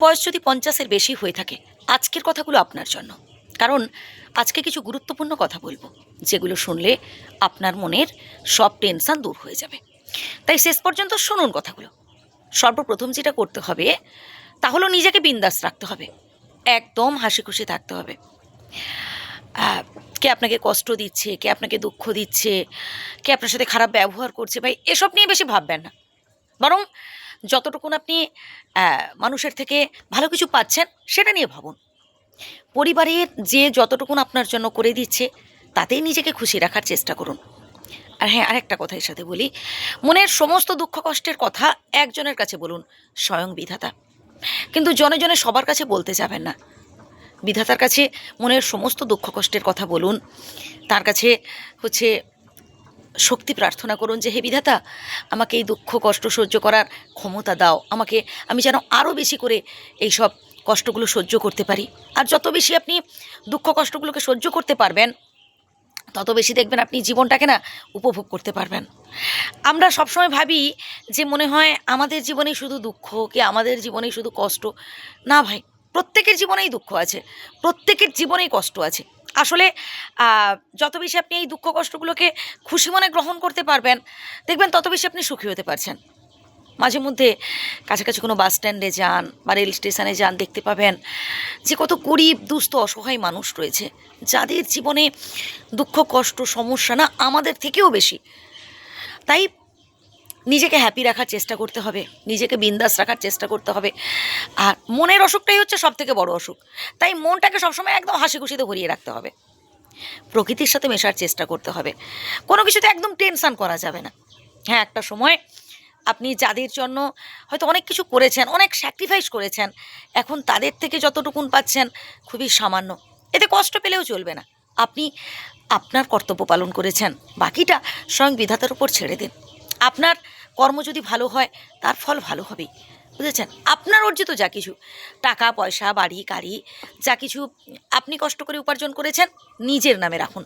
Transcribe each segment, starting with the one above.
বয়স যদি পঞ্চাশের বেশি হয়ে থাকে, আজকের কথাগুলো আপনার জন্য। কারণ আজকে কিছু গুরুত্বপূর্ণ কথা বলব, যেগুলো শুনলে আপনার মনের সব টেনশন দূর হয়ে যাবে। তাই শেষ পর্যন্ত শুনুন কথাগুলো। সর্বপ্রথম যেটা করতে হবে, তা হলো নিজেকে বিন্দাস রাখতে হবে। একদম হাসি খুশি থাকতে হবে। কে আপনাকে কষ্ট দিচ্ছে, কে আপনাকে দুঃখ দিচ্ছে, কে আপনার সাথে খারাপ ব্যবহার করছে, ভাই, এসব নিয়ে বেশি ভাববেন না। বরং যতটুকুন আপনি মানুষের থেকে ভালো কিছু পাচ্ছেন, সেটা নিয়ে ভাবুন। পরিবারের যে যতটুকুন আপনার জন্য করে দিচ্ছে, তাতেই নিজেকে খুশি রাখার চেষ্টা করুন। আর হ্যাঁ আরেকটা কথা এর সাথে বলি। মনের সমস্ত দুঃখ কষ্টের কথা একজনের কাছে বলুন, স্বয়ং বিধাতা। কিন্তু জনে জনে সবার কাছে বলতে যাবেন না। বিধাতার কাছে মনের সমস্ত দুঃখ কষ্টের কথা বলুন, তার কাছে হচ্ছে শক্তি প্রার্থনা করুন যে, হে বিধাতা, আমাকে এই দুঃখ, কষ্ট সহ্য করার ক্ষমতা দাও। আমাকে, আমি যেন আরও বেশি করে এই সব কষ্টগুলো সহ্য করতে পারি। আর যত বেশি আপনি দুঃখ, কষ্টগুলোকে সহ্য করতে পারবেন, তত বেশি দেখবেন আপনি জীবনটাকে না উপভোগ করতে পারবেন। আমরা সবসময় ভাবি যে, মনে হয় আমাদের জীবনেই শুধু দুঃখ, কি আমাদের জীবনেই শুধু কষ্ট? না ভাই, প্রত্যেকের জীবনেই দুঃখ আছে। প্রত্যেকের জীবনেই কষ্ট আছে। আসলে যত বেশি আপনি এই দুঃখ কষ্টগুলোকে খুশি মনে গ্রহণ করতে পারবেন, দেখবেন তত বেশি আপনি সুখী হতে পারছেন। মাঝে মধ্যে কাছাকাছি কোনো বাস স্ট্যান্ডে যান বা রেল স্টেশনে যান, দেখতে পাবেন যে কত গরিব, দুস্থ, অসহায় মানুষ রয়েছে। যাদের জীবনে দুঃখ, কষ্ট, সমস্যা না আমাদের থেকেও বেশি। তাই নিজেকে হ্যাপি রাখার চেষ্টা করতে হবে, নিজেকে বিন্দাস রাখার চেষ্টা করতে হবে। আর মনের অসুখটাই হচ্ছে সব থেকে বড় অসুখ। তাই মনটাকে সবসময় একদম হাসি খুশিতে ভরিয়ে রাখতে হবে। প্রকৃতির সাথে মেশার চেষ্টা করতে হবে। কোনো কিছুতে একদম টেনশান করা যাবে না। হ্যাঁ একটা সময় আপনি যাদের জন্য হয়তো অনেক কিছু করেছেন, অনেক স্যাক্রিফাইস করেছেন, এখন তাদের থেকে যতটুকুন পাচ্ছেন খুবই সামান্য। এতে কষ্ট পেলেও চলবে না। আপনি আপনার কর্তব্য পালন করেছেন, বাকিটা স্বয়ং বিধাতার উপর ছেড়ে দিন। আপনার কর্ম যদি ভালো হয়, তার ফল ভালো হবেই বুঝেছেন? আপনার অর্জিত যা কিছু, টাকা, পয়সা, বাড়ি, গাড়ি, যা কিছু আপনি কষ্ট করে উপার্জন করেছেন, নিজের নামে রাখুন।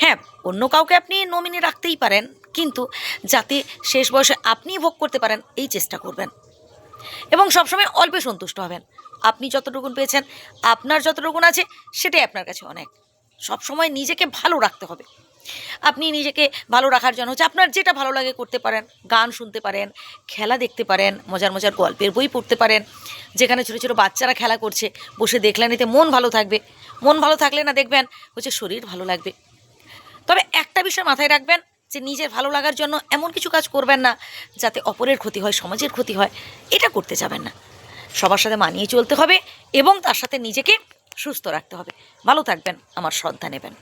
হ্যাঁ অন্য কাউকে আপনি নমিনি রাখতেই পারেন, কিন্তু যাতে শেষ বয়সে আপনিই ভোগ করতে পারেন, এই চেষ্টা করবেন। এবং সবসময় অল্পে সন্তুষ্ট হবেন। আপনি যতটুকুন পেয়েছেন, আপনার যতটুকুন আছে, সেটাই আপনার কাছে অনেক। সবসময় নিজেকে ভালো রাখতে হবে। আপনি নিজেকে ভালো রাখার জন্য হচ্ছে আপনার যেটা ভালো লাগে করতে পারেন, গান শুনতে পারেন, খেলা দেখতে পারেন, মজার মজার গল্পের বই পড়তে পারেন, যেখানে ছোটো ছোটো বাচ্চারা খেলা করছে, বসে দেখলেন এতে মন ভালো থাকবে। মন ভালো থাকলে না দেখবেন হচ্ছে শরীর ভালো লাগবে। তবে একটা বিষয় মাথায় রাখবেন যে নিজের ভালো লাগার জন্য এমন কিছু কাজ করবেন না, যাতে অপরের ক্ষতি হয়, সমাজের ক্ষতি হয়, এটা করতে যাবেন না। সবার সাথে মানিয়ে চলতে হবে এবং তার সাথে নিজেকে সুস্থ রাখতে হবে। ভালো থাকবেন, আমার শ্রদ্ধা নেবেন